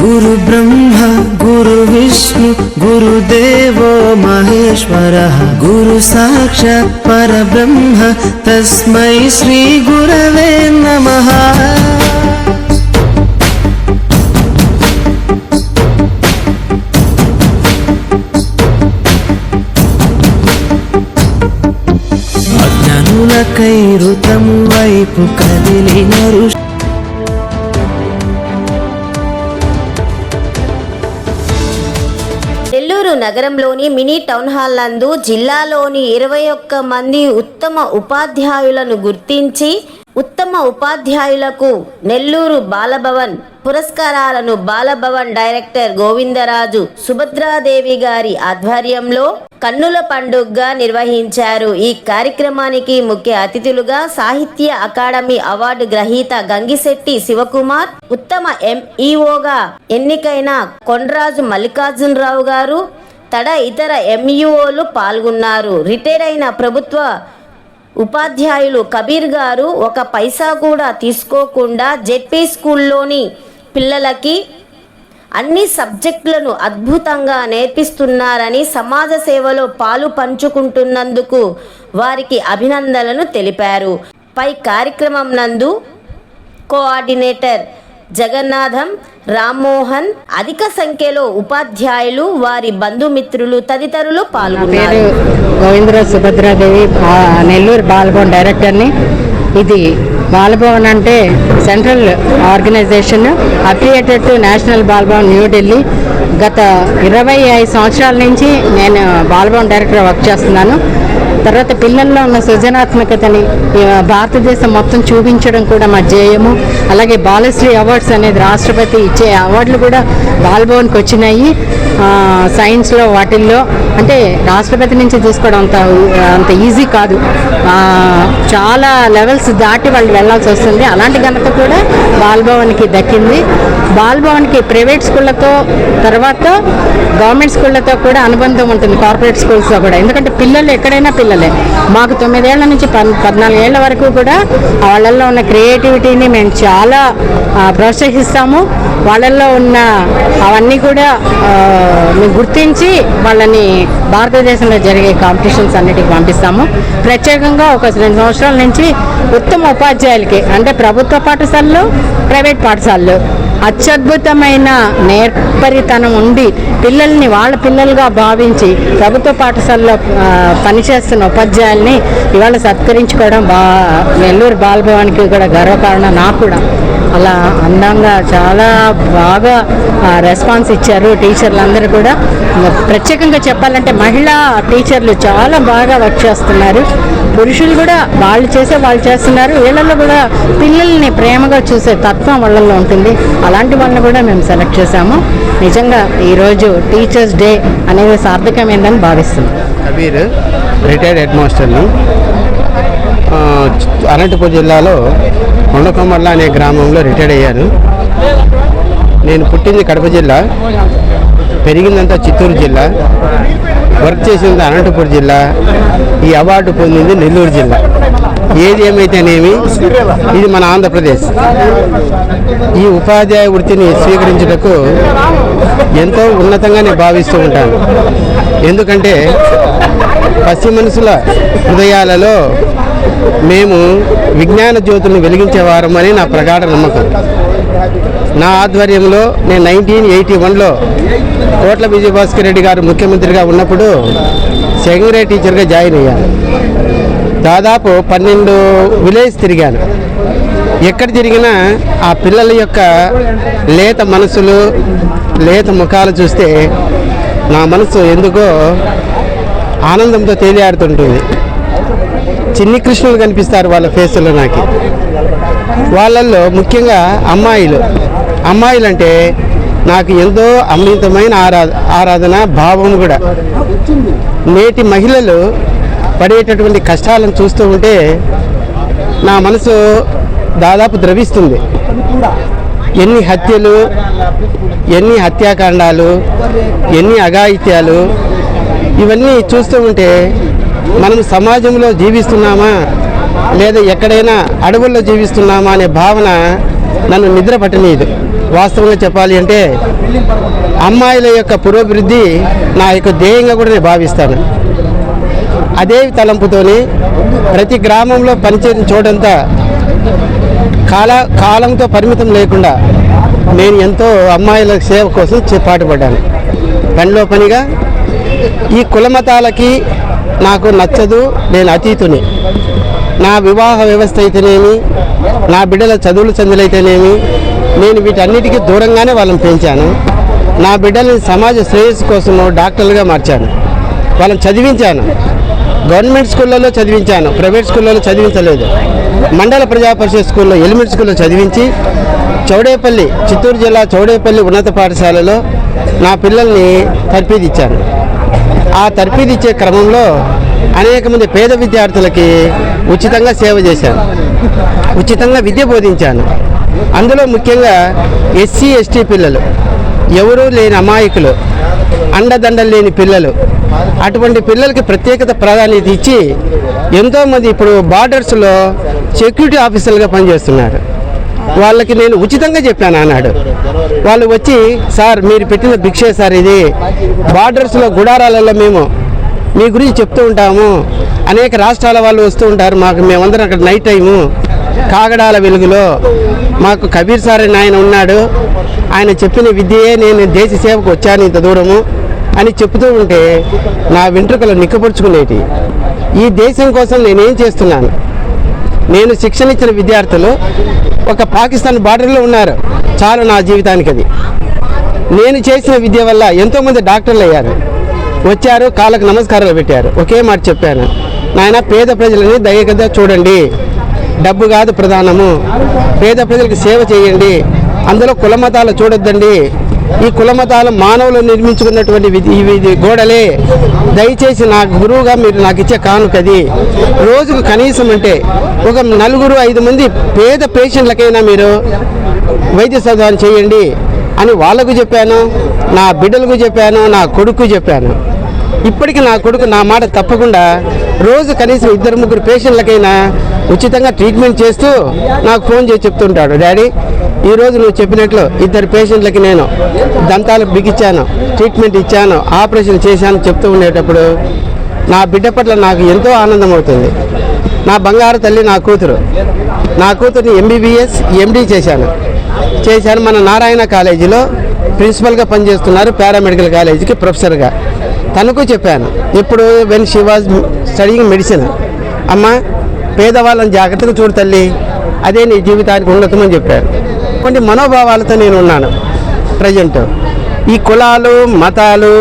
గురు బ్రహ్మ గురు విష్ణు గురుదేవో మహేశ్వర గురు సాక్షాత్ పరబ్రహ్మ తస్మై శ్రీ గురవే నమ. అజ్ఞానులకై ఋతం వైపు కదిలిన ఋషి నగరంలోని మినీ టౌన్ హాల్ నందు జిల్లాలోని ఇరవై ఒక్క మంది ఉత్తమ ఉపాధ్యాయులను గుర్తించి ఉత్తమ ఉపాధ్యాయులకు నెల్లూరు బాలభవన్ పురస్కారాలను బాలభవన్ డైరెక్టర్ గోవిందరాజు సుభద్రాదేవి గారి ఆధ్వర్యంలో కన్నుల పండుగగా నిర్వహించారు. ఈ కార్యక్రమానికి ముఖ్య అతిథులుగా సాహిత్య అకాడమీ అవార్డు గ్రహీత గంగిశెట్టి శివకుమార్ ఉత్తమ ఎంఈఓగా ఎన్నికైన కొండరాజు మల్లికార్జునరావు గారు తడ ఇతర ఎంఈఓలు పాల్గొన్నారు. రిటైర్ అయిన ప్రభుత్వ ఉపాధ్యాయులు కబీర్ గారు ఒక పైసా కూడా తీసుకోకుండా జెడ్పీ స్కూల్లోని పిల్లలకి అన్ని సబ్జెక్టులను అద్భుతంగా నేర్పిస్తున్నారని సమాజ సేవలో పాలు పంచుకుంటున్నందుకు వారికి అభినందనలు తెలిపారు. పై కార్యక్రమం నందు కోఆర్డినేటర్ జగన్నాథం రామ్మోహన్ అధిక సంఖ్యలో ఉపాధ్యాయులు వారి బంధుమిత్రులు తదితరులు పాల్గొన్నారు. పేరు గోవిందరావు సుభద్రాదేవి నెల్లూరు బాలభవన్ డైరెక్టర్ని. ఇది బాలభవన్ అంటే central organisation affiliated to national Balbhavan New Delhi గత ఇరవై ఐదు సంవత్సరాల నుంచి నేను బాలభవన్ డైరెక్టర్ వర్క్ చేస్తున్నాను. తర్వాత పిల్లల్లో ఉన్న సృజనాత్మకతని భారతదేశం మొత్తం చూపించడం కూడా మా ధ్యేయము. అలాగే బాలశ్రీ అవార్డ్స్ అనేది రాష్ట్రపతి ఇచ్చే అవార్డులు కూడా బాలభవన్కి వచ్చినాయి. సైన్స్లో వాటిల్లో అంటే రాష్ట్రపతి నుంచి తీసుకోవడం అంత అంత ఈజీ కాదు. చాలా లెవెల్స్ దాటి వాళ్ళు వెళ్ళాల్సి వస్తుంది. అలాంటి ఘనత కూడా బాలభవన్కి దక్కింది. బాలభవన్కి ప్రైవేట్ స్కూళ్ళతో తర్వాత గవర్నమెంట్ స్కూళ్ళతో కూడా అనుబంధం ఉంటుంది కార్పొరేట్ స్కూల్స్లో కూడా. ఎందుకంటే పిల్లలు ఎక్కడైనా పిల్లలే. మాకు తొమ్మిదేళ్ళ నుంచి పద్నాలుగు పద్నాలుగేళ్ళ వరకు కూడా వాళ్ళల్లో ఉన్న క్రియేటివిటీని మేము చాలా ప్రోత్సహిస్తాము. వాళ్ళల్లో ఉన్న అవన్నీ కూడా మేము గుర్తించి వాళ్ళని భారతదేశంలో జరిగే కాంపిటీషన్స్ అన్నిటికి పంపిస్తాము. ప్రత్యేకంగా ఒక రెండు సంవత్సరాల నుంచి ఉత్తమ ఉపాధ్యాయులకి అంటే ప్రభుత్వ పాఠశాలలు ప్రైవేట్ పాఠశాలలు అత్యద్భుతమైన నేర్పరితనం ఉండి పిల్లల్ని వాళ్ళ పిల్లలుగా భావించి ప్రభుత్వ పాఠశాలలో పనిచేస్తున్న ఉపాధ్యాయుల్ని ఇవాళ సత్కరించుకోవడం బా నెల్లూరు బాలభవన్కి కూడా గర్వకారణం. నాకు కూడా అలా అందంగా చాలా బాగా రెస్పాన్స్ ఇచ్చారు టీచర్లు అందరూ కూడా. ప్రత్యేకంగా చెప్పాలంటే మహిళా టీచర్లు చాలా బాగా వర్క్ చేస్తున్నారు. పురుషులు కూడా వాళ్ళు చేసే వాళ్ళు చేస్తున్నారు. వీళ్ళల్లో కూడా పిల్లల్ని ప్రేమగా చూసే తత్వం వాళ్ళల్లో ఉంటుంది. అలాంటి వాళ్ళని కూడా మేము సెలెక్ట్ చేశాము. నిజంగా ఈరోజు టీచర్స్ డే అనేది సార్థకమైందని భావిస్తున్నాం. కబీర్ రిటైర్డ్ హెడ్ మాస్టర్ను అనంతపూర్ జిల్లాలో కొండకొమ్మర్ల అనే గ్రామంలో రిటైర్డ్ అయ్యాను నేను పుట్టింది కడప జిల్లా పెరిగిందంతా చిత్తూరు జిల్లా. వర్క్ చేసింది అనంతపురం జిల్లా ఈ అవార్డు పొందింది నెల్లూరు జిల్లా. ఏది ఏమైతేనేమి ఇది మన ఆంధ్రప్రదేశ్. ఈ ఉపాధ్యాయ వృత్తిని స్వీకరించుటకు ఎంతో ఉన్నతంగానే భావిస్తూ ఉంటాను. ఎందుకంటే పసి మనుషుల హృదయాలలో మేము విజ్ఞాన జ్యోతులను వెలిగించేవారమని నా ప్రగాఢ నమ్మకం. నా ఆధ్వర్యంలో నేను నైన్టీన్ ఎయిటీ వన్లో కోట్ల విజయభాస్కర్ రెడ్డి గారు ముఖ్యమంత్రిగా ఉన్నప్పుడు సెకండ్ గ్రేడ్ టీచర్గా జాయిన్ అయ్యాను. దాదాపు పన్నెండు విలేజ్ తిరిగాను. ఎక్కడ తిరిగినా ఆ పిల్లల యొక్క లేత మనసులు లేత ముఖాలు చూస్తే నా మనసు ఎందుకో ఆనందంతో తేలియాడుతుంటుంది. చిన్ని కృష్ణులు కనిపిస్తారు వాళ్ళ ఫేసులో నాకు. వాళ్ళల్లో ముఖ్యంగా అమ్మాయిలు. అమ్మాయిలంటే నాకు ఎంతో అమృతమైన ఆరాధ ఆరాధన భావం కూడా. నేటి మహిళలు పడేటటువంటి కష్టాలను చూస్తూ ఉంటే నా మనసు దాదాపు ద్రవిస్తుంది. ఎన్ని హత్యలు ఎన్ని హత్యాకాండాలు ఎన్ని అఘాయిత్యాలు ఇవన్నీ చూస్తూ ఉంటే మనం సమాజంలో జీవిస్తున్నామా? లేదా ఎక్కడైనా అడవుల్లో జీవిస్తున్నామా? అనే భావన నన్ను నిద్ర పట్టనీయదు వాస్తవంగా చెప్పాలి అంటే అమ్మాయిల యొక్క పురోభివృద్ధి నా యొక్క ధ్యేయంగా కూడా నేను భావిస్తాను. అదే తలంపుతోని ప్రతి గ్రామంలో పనిచేసిన చోటంతా కాల కాలంతో పరిమితం లేకుండా నేను ఎంతో అమ్మాయిల సేవ కోసం పాటుపడ్డాను. పనిలో పనిగా ఈ కులమతాలకి నాకు నచ్చదు నేను అతీతుని. నా వివాహ వ్యవస్థ అయితేనేమి నా బిడ్డల చదువుల చందులైతేనేమి నేను వీటన్నిటికీ దూరంగానే వాళ్ళని పెంచాను. నా బిడ్డలని సమాజ శ్రేయస్సు కోసము డాక్టర్లుగా మార్చాను. వాళ్ళని చదివించాను. గవర్నమెంట్ స్కూళ్ళలో చదివించాను. ప్రైవేట్ స్కూళ్ళలో చదివించలేదు. మండల ప్రజా పరిషత్ స్కూల్లో ఎలిమెంట్ స్కూల్లో చదివించి చౌడేపల్లి చిత్తూరు జిల్లా చౌడేపల్లి ఉన్నత పాఠశాలలో నా పిల్లల్ని తర్పీదిచ్చాను ఆ తర్పీదిచ్చే క్రమంలో అనేక మంది పేద విద్యార్థులకి ఉచితంగా సేవ చేశాను. ఉచితంగా విద్య బోధించాను. అందులో ముఖ్యంగా ఎస్సీ ఎస్టీ పిల్లలు ఎవరూ లేని అమాయకులు అండదండలు లేని పిల్లలు అటువంటి పిల్లలకి ప్రత్యేకత ప్రాధాన్యత ఇచ్చి ఎంతోమంది ఇప్పుడు బార్డర్స్లో సెక్యూరిటీ ఆఫీసర్లుగా పనిచేస్తున్నారు. వాళ్ళకి నేను ఉచితంగా చెప్పాను అన్నాడు వాళ్ళు వచ్చి సార్ మీరు పెట్టిన భిక్షే సార్ ఇది. బార్డర్స్లో గుడారాలలో మేము మీ గురించి చెప్తూ ఉంటాము. అనేక రాష్ట్రాల వాళ్ళు వస్తూ ఉంటారు. మాకు మేమందరం అక్కడ నైట్ టైము కాగడాల వెలుగులో మాకు కబీర్ సార్ అని ఆయన ఉన్నాడు. ఆయన చెప్పిన విద్యే నేను దేశ సేవకు వచ్చాను ఇంత దూరము అని చెప్తూ ఉంటే నా వెంట్రుకలు నిక్కపరుచుకునేటి ఈ దేశం కోసం నేనేం చేస్తున్నాను? నేను శిక్షణ ఇచ్చిన విద్యార్థులు ఒక పాకిస్తాన్ బార్డర్లో ఉన్నారు. చాలు నా జీవితానికి అది నేను చేసిన విద్య వల్ల ఎంతోమంది డాక్టర్లు అయ్యారు. వచ్చారు కాళ్ళకు నమస్కారాలు పెట్టారు. ఒకే మాట చెప్పాను. నాయన పేద ప్రజలని దయగదా చూడండి. డబ్బు కాదు ప్రధానము. పేద ప్రజలకు సేవ చేయండి. అందులో కులమతాలు చూడొద్దండి. ఈ కులమతాలు మానవులు నిర్మించుకున్నటువంటి ఇవి ఇది గోడలే. దయచేసి నా గురువుగా మీరు నాకు ఇచ్చే కానుకది. రోజుకు కనీసం అంటే ఒక నలుగురు ఐదు మంది పేద పేషెంట్లకైనా మీరు వైద్య సదుపాయం చేయండి. అని వాళ్ళకు చెప్పాను నా బిడ్డలకు చెప్పాను నా కొడుకు చెప్పాను. ఇప్పటికి నా కొడుకు నా మాట తప్పకుండా రోజు కనీసం ఇద్దరు ముగ్గురు పేషెంట్లకైనా ఉచితంగా ట్రీట్మెంట్ చేస్తూ నాకు ఫోన్ చేసి చెప్తుంటాడు. డాడీ ఈరోజు నువ్వు చెప్పినట్లు ఇద్దరు పేషెంట్లకి నేను దంతాలు బిగించాను ట్రీట్మెంట్ ఇచ్చాను ఆపరేషన్ చేశాను చెప్తూ ఉండేటప్పుడు నా బిడ్డ పట్ల నాకు ఎంతో ఆనందం అవుతుంది. నా బంగారు తల్లి నా కూతురు. నా కూతుర్ని ఎంబీబీఎస్ ఎండీ చేశాను. చేశాను మన నారాయణ కాలేజీలో ప్రిన్సిపల్గా పనిచేస్తున్నారు పారామెడికల్ కాలేజీకి ప్రొఫెసర్గా. తనకు చెప్పాను ఇప్పుడు when she was studying medicine అమ్మ పేదవాళ్ళని జాగ్రత్తగా చూడు తల్లి అదే నీ జీవితానికి ఉన్నతమని చెప్పారు. కొన్ని మనోభావాలతో నేను ఉన్నాను ప్రజెంట్ ఈ కులాలు మతాలు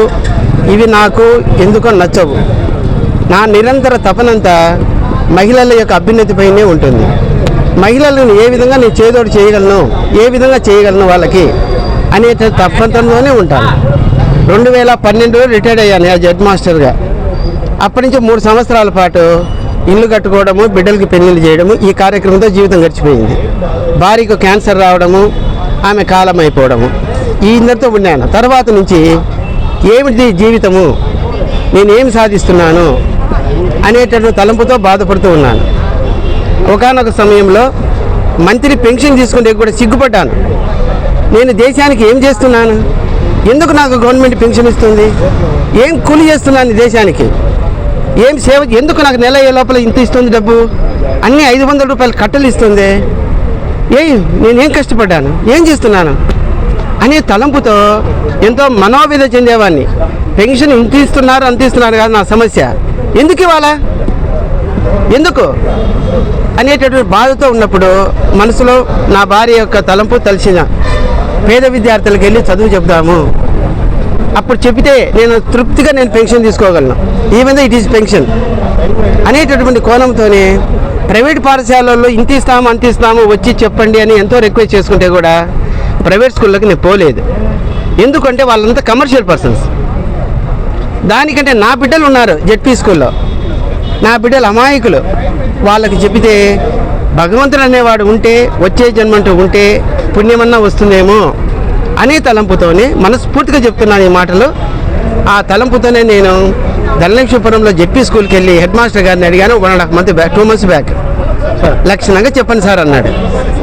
ఇవి నాకు ఎందుకో నచ్చవు. నా నిరంతర తపనంతా మహిళల యొక్క అభ్యున్నతిపైనే ఉంటుంది. మహిళలను ఏ విధంగా నేను చేదోడు చేయగలను ఏ విధంగా చేయగలను వాళ్ళకి అనే తప్పంతంలోనే ఉంటాను రెండు వేల పన్నెండులో రిటైర్డ్ అయ్యాను యాజ్ హెడ్ మాస్టర్గా. అప్పటి నుంచి మూడు సంవత్సరాల పాటు ఇల్లు కట్టుకోవడము బిడ్డలకి పెళ్ళిళ్ళు చేయడము ఈ కార్యక్రమంతో జీవితం గడిచిపోయింది. భార్యకు క్యాన్సర్ రావడము ఆమె కాలం అయిపోవడము ఈ ఇద్దరితో ఉన్నాను. తర్వాత నుంచి ఏమిటి జీవితము నేనేం సాధిస్తున్నాను అనేటటువంటి తలంపుతో బాధపడుతూ ఉన్నాను. ఒకనొక సమయంలో మంత్రి పెన్షన్ తీసుకుంటే కూడా సిగ్గుపడ్డాను. నేను దేశానికి ఏం చేస్తున్నాను? ఎందుకు నాకు గవర్నమెంట్ పెన్షన్ ఇస్తుంది? ఏం కూలి చేస్తున్నాను ఈ దేశానికి? ఏం సేవ ఎందుకు నాకు నెల అయ్యే లోపల ఇంత ఇస్తుంది డబ్బు? అన్ని ఐదు వందల రూపాయలు కట్టలు ఇస్తుంది. ఏ నేనేం కష్టపడ్డాను? ఏం చేస్తున్నాను? అనే తలంపుతో ఎంతో మనోవేద చెందేవాడిని పెన్షన్ ఇంత ఇస్తున్నారు అంత ఇస్తున్నారు కాదు నా సమస్య. ఎందుకు ఇవ్వాలా? ఎందుకు? అనేటటువంటి బాధతో ఉన్నప్పుడు మనసులో నా భార్య యొక్క తలంపు తలిసిన పేద విద్యార్థులకు వెళ్ళి చదువు చెప్దాము అప్పుడు చెబితే నేను తృప్తిగా నేను పెన్షన్ తీసుకోగలను. ఈవెన్ ఇట్ ఈస్ పెన్షన్ అనేటటువంటి కోణంతోనే ప్రైవేట్ పాఠశాలల్లో ఇంత ఇస్తాము అంత ఇస్తాము వచ్చి చెప్పండి అని ఎంతో రిక్వెస్ట్ చేసుకుంటే కూడా ప్రైవేట్ స్కూళ్ళకి నేను పోలేదు. ఎందుకంటే వాళ్ళంతా కమర్షియల్ పర్సన్స్ దానికంటే నా బిడ్డలు ఉన్నారు జెడ్పీ స్కూల్లో నా బిడ్డలు అమాయకులు. వాళ్ళకి చెబితే భగవంతుడు అనేవాడు ఉంటే వచ్చే జన్మంటూ ఉంటే పుణ్యమన్నా వస్తుందేమో అనే తలంపుతోనే మనస్ఫూర్తిగా చెప్తున్నాను ఈ మాటలు. ఆ తలంపుతోనే నేను ధనలక్ష్మీపురంలో జెడ్పీ స్కూల్కి వెళ్ళి హెడ్ మాస్టర్ గారిని అడిగాను. One and half month back two months back. లక్షణంగా చెప్పండి సార్ అన్నాడు.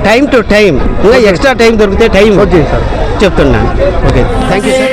టైం టు టైం ఇంకా ఎక్స్ట్రా టైం దొరికితే టైం ఓకే సార్. చెప్తున్నాను. ఓకే. Thank you sir